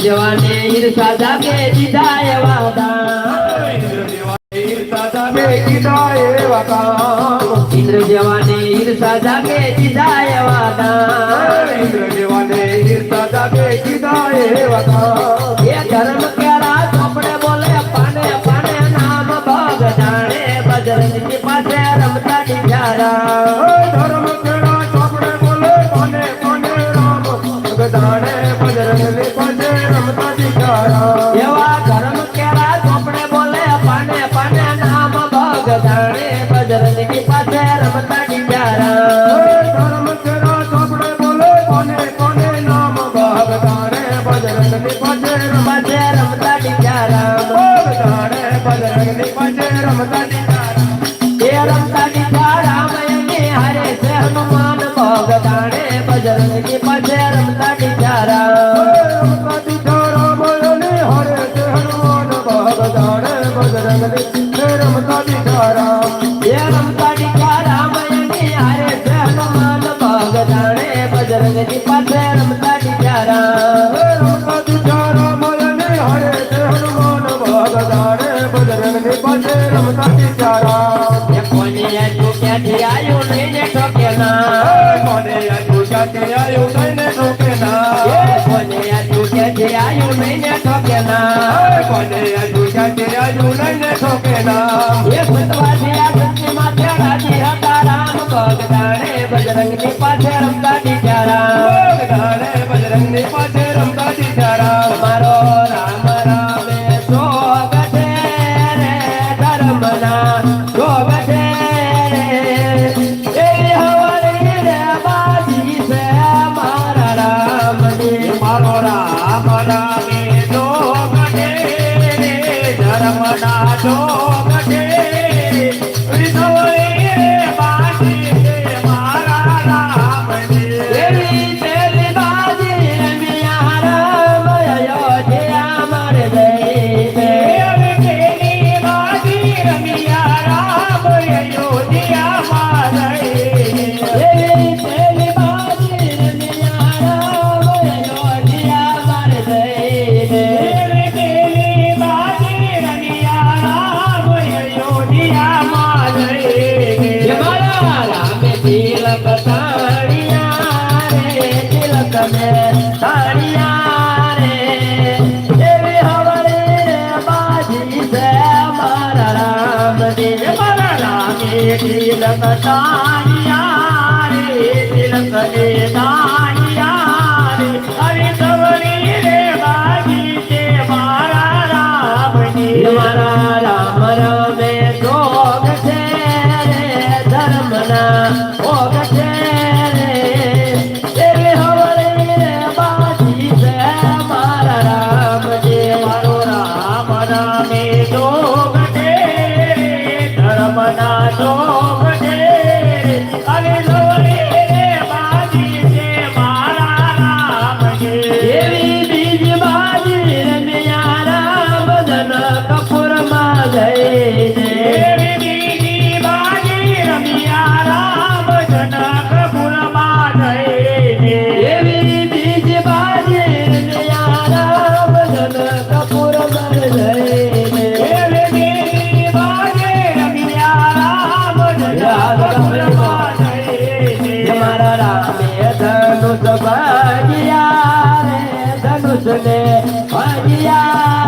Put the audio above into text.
દેવાને ઈર્ષા જાગે દીધા એવા ઇન્દ્ર દેવાને ઈર્ષા જાગે દીધા એવા દાન ઇન્દ્ર દેવાને ઈર્ષા જાગે દીધા એવા દાન એ ધર્મ કે બજરંગની પટેલ રમતા નિધારા એ રમતા નિધારા મયને હરે સે હનુમાન ભગવાને બજરંગની પટેલ રમતા નિધારા ના કોને આજુ જાતે આજુ લઈને ઠોકે ના એ ભૂતવા છે આ સત્યમાં ત્યાં રાજી હતા રામ. ભગતાને બજરંગની પાછળ કર્મના જોગ છે ಕಾಲ 快点呀！